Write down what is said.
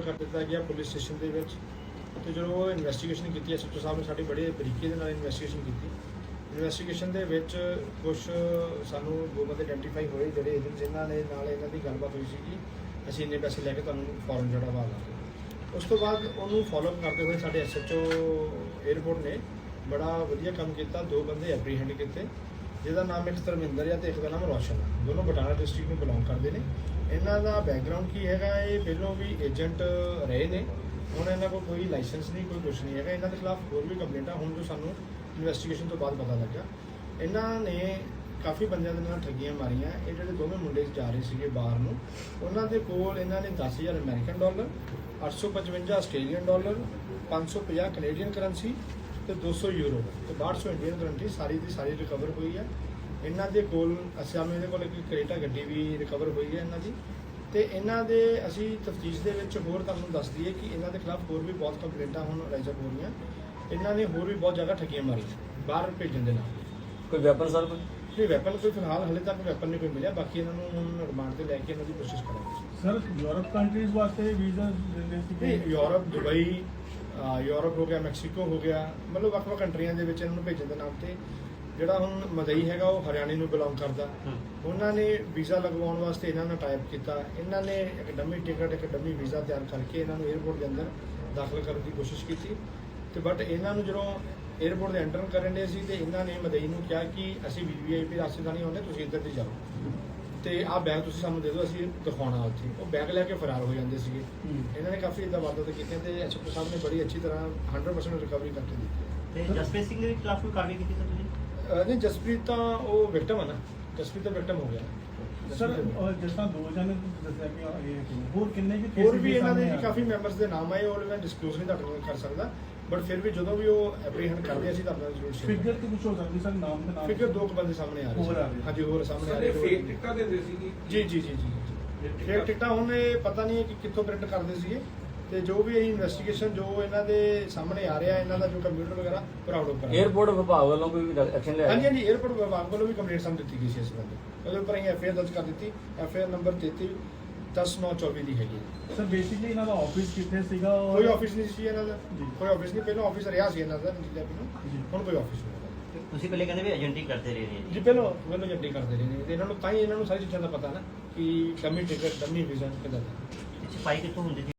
ਕਰ ਦਿੱਤਾ ਗਿਆ ਪੁਲਿਸ ਸਟੇਸ਼ਨ ਦੇ ਵਿੱਚ। ਤੇ ਜਦੋਂ ਉਹ ਇਨਵੈਸਟੀਗੇਸ਼ਨ ਕੀਤੀ ਐਸਐਚਓ ਸਾਹਿਬ ਨੇ ਸਾਡੀ ਬੜੇ ਤਰੀਕੇ ਦੇ ਨਾਲ ਇਨਵੈਸਟੀਗੇਸ਼ਨ ਕੀਤੀ। ਇਨਵੈਸਟੀਗੇਸ਼ਨ ਦੇ ਵਿੱਚ ਕੁਝ ਸਾਨੂੰ ਦੋ ਬੰਦੇ ਆਇਡੈਂਟੀਫਾਈ ਹੋਏ, ਜਿਹੜੇ ਏਜੰਟਸ ਇਹਨਾਂ ਨੇ ਨਾਲ ਇਹਨਾਂ ਦੀ ਗੱਲਬਾਤ ਹੋਈ ਸੀ ਕਿ ਅਸੀਂ ਇੰਨੇ ਪੈਸੇ ਲੈ ਕੇ ਤੁਹਾਨੂੰ ਫੌਰਨ ਜਿਹੜਾ ਵਾ ਲਾਂਗੇ ਉਸ ਤੋਂ ਬਾਅਦ ਉਹਨੂੰ ਫਾਲੋ ਕਰਦੇ ਹੋਏ ਸਾਡੇ ਐਸਐਚਓ 에ਅਰਪੋਰਟ ਨੇ ਬੜਾ ਵਧੀਆ ਕੰਮ ਕੀਤਾ, ਦੋ ਬੰਦੇ ਐਪਰੀਹੈਂਡ ਕੀਤੇ। ਜਿਹਦਾ ਨਾਮ ਇੱਕ ਧਰਮਿੰਦਰ ਆ ਤੇ ਇੱਕ ਦਾ ਨਾਮ ਰੋਸ਼ਨ ਆ। ਦੋਨੋਂ ਬਟਾਲਾ ਡਿਸਟ੍ਰਿਕਟ ਨੂੰ ਬਿਲੋਂਗ ਕਰਦੇ ਨੇ। ਇਹਨਾਂ ਦਾ ਬੈਕਗ੍ਰਾਉਂਡ ਕੀ ਹੈਗਾ? ਇਹ ਪਹਿਲੋਂ ਵੀ ਏਜੰਟ ਰਹੇ ਨੇ। ਹੁਣ ਇਹਨਾਂ ਕੋਲ ਕੋਈ ਲਾਇਸੈਂਸ ਨਹੀਂ, ਕੋਈ ਕੁਝ ਨਹੀਂ ਹੈਗਾ। ਇਹਨਾਂ ਦੇ ਖਿਲਾਫ ਹੋਰ ਵੀ ਕੰਪਲੇਂਟਾਂ ਹੁਣ ਜੋ ਸਾਨੂੰ ਇਨਵੈਸਟੀਗੇਸ਼ਨ ਤੋਂ ਬਾਅਦ ਪਤਾ ਲੱਗਾ ਇਹਨਾਂ ਨੇ ਕਾਫੀ ਬੰਦਿਆਂ ਦੇ ਨਾਲ ਠੱਗੀਆਂ ਮਾਰੀਆਂ। ਇਹ ਜਿਹੜੇ ਦੋਵੇਂ ਮੁੰਡੇ ਜਾ ਰਹੇ ਸੀਗੇ ਬਾਹਰ ਨੂੰ, ਉਹਨਾਂ ਦੇ ਕੋਲ ਇਹਨਾਂ ਨੇ 10000 American dollar 855 Australian dollar 550 Canadian currency ਤੇ 200 ਯੂਰੋ। ਤੇ 1200 ਇੰਡੀਅਨ ਕਰੰਸੀ ਸਾਰੀ ਦੀ ਸਾਰੀ ਰਿਕਵਰ ਹੋਈ ਹੈ। ਇਹਨਾਂ ਦੇ ਕੋਲ ਅਸੀਂ ਸਾਨੂੰ ਇਹਦੇ ਕੋਲ ਇੱਕ ਕਰੇਟਾ ਗੱਡੀ ਵੀ ਰਿਕਵਰ ਹੋਈ ਹੈ ਇਹਨਾਂ ਦੀ। ਤੇ ਇਹਨਾਂ ਦੇ ਅਸੀਂ ਤਫਤੀਸ਼ ਦੇ ਵਿੱਚ ਹੋਰ ਤੁਹਾਨੂੰ ਦੱਸ ਦਈਏ ਕਿ ਇਹਨਾਂ ਦੇ ਖਿਲਾਫ ਹੋਰ ਵੀ ਬਹੁਤ ਕੰਪਲੇਂਟਾਂ ਹੁਣ ਰਾਈਜ਼ ਅਪ ਹੋ ਰਹੀਆਂ। ਇਹਨਾਂ ਨੇ ਹੋਰ ਵੀ ਬਹੁਤ ਜਗ੍ਹਾ ਠੱਗੀਆਂ ਮਾਰੀਆਂ ਬਾਹਰ ਭੇਜਣ ਦੇ ਨਾਲ। ਕੋਈ ਵੈਪਨ ਸਰ ਕੋਈ? ਨਹੀਂ ਵੈਪਨ ਕੋਈ ਫਿਲਹਾਲ ਹਲੇ ਤੱਕ ਵੈਪਨ ਨਹੀਂ ਕੋਈ ਮਿਲਿਆ। ਬਾਕੀ ਇਹਨਾਂ ਨੂੰ ਹੁਣ ਰਿਮਾਂਡ ਤੇ ਲੈ ਕੇ ਇਹਨਾਂ ਦੀ ਕੋਸ਼ਿਸ਼ ਕਰਾਂਗੇ। ਸਰ ਯੂਰਪ ਕੰਟਰੀਜ਼ ਵਾਸਤੇ ਵੀਜ਼ਾ ਦਿੰਦੇ ਸੀ ਯੂਰਪ ਦੁਬਈ ਯੂਰਪ ਹੋ ਗਿਆ ਮੈਕਸੀਕੋ ਹੋ ਗਿਆ ਮਤਲਬ ਵੱਖ-ਵੱਖ ਕੰਟਰੀਆਂ ਦੇ ਵਿੱਚ ਇਹਨਾਂ ਨੂੰ ਭੇਜਣ ਦੇ ਨਾਮ ਤੇ ਜਿਹੜਾ ਹੁਣ ਮਦਈ ਹੈਗਾ ਉਹ ਹਰਿਆਣੇ ਨੂੰ ਬਿਲੋਂਗ ਕਰਦਾ। ਉਹਨਾਂ ਨੇ ਵੀਜ਼ਾ ਲਗਵਾਉਣ ਵਾਸਤੇ ਇਹਨਾਂ ਨਾਲ ਟਾਈਪ ਕੀਤਾ। ਇਹਨਾਂ ਨੇ ਇੱਕ ਡੰਮੀ ਟਿਕਟ ਇੱਕ ਡੰਮੀ ਵੀਜ਼ਾ ਤਿਆਰ ਕਰਕੇ ਇਹਨਾਂ ਨੂੰ 에ਅਰਪੋਰਟ ਦੇ ਅੰਦਰ ਦਾਖਲ ਕਰਨ ਦੀ ਕੋਸ਼ਿਸ਼ ਕੀਤੀ। ਤੇ ਬਟ ਇਹਨਾਂ ਨੂੰ ਜਦੋਂ 에ਅਰਪੋਰਟ ਦੇ ਐਂਟਰ ਕਰਨ ਦੇ ਸੀ ਤੇ ਇਹਨਾਂ ਨੇ ਮਦਈ ਨੂੰ ਕਿਹਾ ਕਿ ਅਸੀਂ ਵੀਵੀਆਈਪੀ ਰਸਤੇ ਦਾ ਨਹੀਂ ਆਉਂਦੇ ਤੁਸੀਂ ਇੱਧਰ ਦੀ ਜਾਓ। ਤੇ ਆਹ ਬੈਗ ਤੁਸੀਂ ਸਾਨੂੰ ਦੇ ਦਿਓ ਅਸੀਂ ਦਿਖਾਉਣਾ ਉੱਥੇ। ਉਹ ਬੈਗ ਲੈ ਕੇ ਫਰਾਰ ਹੋ ਜਾਂਦੇ ਸੀਗੇ। ਇਹਨਾਂ ਨੇ ਕਾਫੀ ਇਦਾਂ ਵਾਰਦਾਤ ਕੀਤੀਆਂ ਤੇ ਐਸਪੀ ਸਾਹਿਬ ਨੇ ਬੜੀ ਅੱਛੀ ਤਰ੍ਹਾਂ 100% ਰਿਕਵਰੀ ਕਰਕੇ ਦਿੱਤੀ। ਤੇ ਜਸਪ੍ਰੀਤ ਸਿੰਘ ਦੇ ਖਿਲਾਫ ਕੋਈ ਕਾਰਵਾਈ ਕੀਤੀ ਸਰ ਤੁਸੀਂ? ਨਹੀਂ ਜਸਪ੍ਰੀਤ ਤਾਂ ਉਹ ਵਿਕਟਮ ਹੈ ਨਾ। ਜਸਪ੍ਰੀਤ ਤਾਂ ਵਿਕਟਮ ਹੋ ਗਿਆ। ਸਰ ਜਿਸ ਤਰ੍ਹਾਂ ਦੋ ਜਣੇ ਦੱਸਿਆ ਕਿ ਇਹ ਹੋਰ ਕਿੰਨੇ ਕਿ ਹੋਰ ਵੀ ਇਹਨਾਂ ਦੇ ਜੀ ਕਾਫੀ ਮੈਂਬਰਸ ਦੇ ਨਾਮ ਆਏ ਔਰ ਮੈਂ ਡਿਸਕਲੋਜ਼ ਨਹੀਂ ਤੁਹਾਡੇ ਨਾਲ ਕਰ ਸਕਦਾ। ਬਟ ਫਿਰ ਵੀ ਜਦੋਂ ਵੀ ਉਹ ਐਪਰੀਹੈਂਡ ਕਰਦੇ ਅਸੀਂ ਤੁਹਾਨੂੰ ਜ਼ਰੂਰ ਸ਼ੇਅਰ ਫਿਗਰ ਤੇ ਕੁਝ ਹੋ ਸਕਦੀ ਸਰ ਨਾਮ ਤੇ ਨਾਮ ਫਿਗਰ ਦੋ ਕੁ ਸਾਹਮਣੇ ਆ ਰਹੇ ਹੋਰ ਆ ਰਹੇ। ਹਾਂਜੀ ਹੋਰ ਸਾਹਮਣੇ ਆ ਸਾਰੇ ਰਹੇ ਫੇਕ ਟਿਕਟਾਂ ਦਿੰਦੇ ਸੀ ਜੀ ਜੀ ਜੀ ਜੀ। ਫੇਕ ਟਿਕਟਾਂ ਉਹਨੇ ਪਤਾ ਨਹੀਂ ਕਿ ਕਿੱਥੋਂ ਪ੍ਰਿੰਟ ਕਰਦੇ ਸੀਗੇ। ਤੇ ਜੋ ਵੀ ਇਨਵੈਸਟੀਗੇਸ਼ਨ ਜੋ ਇਹਨਾਂ ਦੇ ਸਾਹਮਣੇ ਆ ਰਿਹਾ ਇਹਨਾਂ ਦਾ ਜੋ ਕੰਪਿਊਟਰ ਵਗੈਰਾ ਪ੍ਰਾਊਡ ਉੱਪਰ ਏਅਰਪੋਰਟ ਵਿਭਾਗ ਵੱਲੋਂ ਕੋਈ ਐਕਸ਼ਨ ਲਿਆ ਹਾਂਜੀ ਹਾਂਜੀ 에어ਪੋਰਟ ਵਿਭਾਗ ਵੱਲੋਂ ਵੀ ਕੰਪਲੇਂਟ ਸਾਨੂੰ ਦਿੱਤੀ ਗਈ ਸੀ ਇਸ ਬੰਦੇ ਉਹਦੇ ਉੱਪਰ ਅਸੀਂ ਐਫਆਈਆਰ ਦਰਜ ਕਰ ਦਿੱਤੀ। ਐਫਆਈਆਰ ਨੰਬਰ 33 10924 ਦੀ ਹੈਗੀ ਹੈ। ਸਰ ਬੇਸਿਕਲੀ ਇਹਨਾਂ ਦਾ ਆਫਿਸ ਕਿੱਥੇ ਸੀਗਾ ਔਰ- ਕੋਈ ਆਫਿਸ ਨਹੀਂ ਸੀ ਇਹਨਾਂ ਦਾ ਜੀ। ਕੋਈ ਆਫਿਸ ਨਹੀਂ ਪਹਿਲਾਂ ਆਫਿਸ ਰਿਹਾ ਸੀ ਇਹਨਾਂ ਦਾ ਨਤੀਜਾ ਜੀ। ਪਹਿਲਾਂ ਹੁਣ ਕੋਈ ਆਫਿਸ ਨਹੀਂ ਹੈਗਾ। ਤੁਸੀਂ ਪਹਿਲੇ ਕਹਿੰਦੇ ਵੀ ਏਜੰਟੀ ਕਰਦੇ ਰਹੇ ਨੇ ਜੀ ਪਹਿਲਾਂ ਪਹਿਲਾਂ ਜੱਡੀ ਕਰਦੇ ਰਹੇ ਨੇ ਤੇ ਇਹਨਾਂ ਨੂੰ ਤਾਂ ਹੀ ਇਹਨਾਂ ਨੂੰ ਸਾਰੀ ਚੀਜ਼ਾਂ ਦਾ ਪਤਾ ਨਾ ਕਿ ਡਮੀ ਟਿਕਟ ਡਮੀ ਵੀਜ਼ਾ ਕਿਦਾਂ ਦਾ ਛਪਾਈ ਕਿੱਥੋਂ ਹੁੰਦੀ ਸੀ